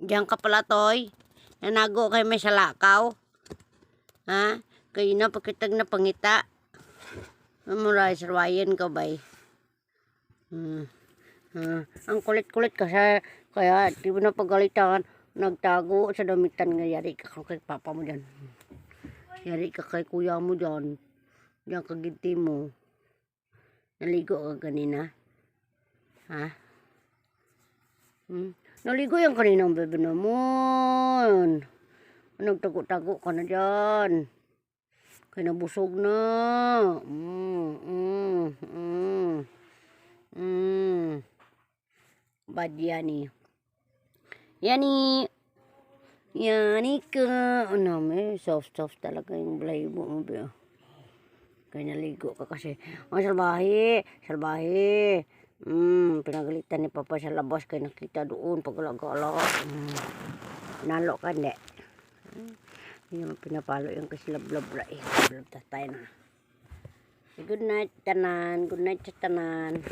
Diyan ka pala, Toy. Nanago kay may salakaw. Ha? Kayo na pakitag na pangita. Mamuray, sarwayan ka bay. Hmm. Hmm. Ang kulit-kulit ka sa kaya di mo na pagalitan nagtago sa damitan nga yari ka kay papa mo dyan. Yari ka kay kuya mo dyan. Diyan ka ginti mo. Naligo ka kanina. Ha? Hmm? Naligo yung kaninang bebe naman. Nagtago-tago ka na dyan. Kaya nabusog na. Mm, mm, mm. Mm. Bad yani. Yani. Yani ka. Ano, may soft-soft talaga yung blaybo mo. Be. Kaya naligo ka kasi. Ang salbahe. Salbahe. Mm, pinagalitan ni Papa sa labas kaya nakita doon pag-alagala. Mm. Nalo ka, hindi. Hindi naman pinapalo yung kasi lablab eh. Lablab tatay na. Good night, tanan. Good night sa tanan.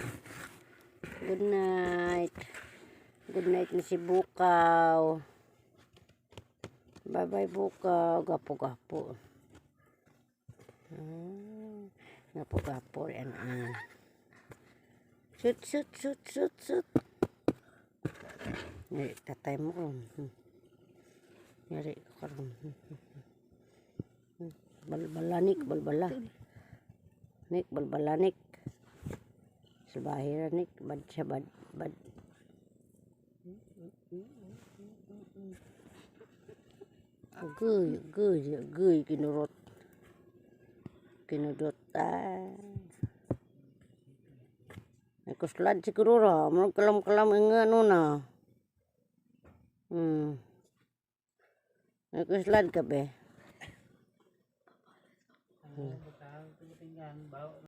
Good night. Good night ni si Bukaw. Bye-bye, Bukaw. Gapo-gapo. Hmm. Gapo-gapo. Yan, ah. Shoot, shoot, shoot, shoot, shoot. Yari, tatay mo ko. Hmm. Yari, karon. Hmm, hmm, hmm. Balbalanik, balbala. Nik, balbalanik. Sabahira, Nik. Bad bad, bad. Agoy, agoy, agoy, kinurot. Kinudot, ah. Ay, kuslad siguro ra. Mga kalam-kalam ang ano na. Hmm. Ay, kuslad ka be.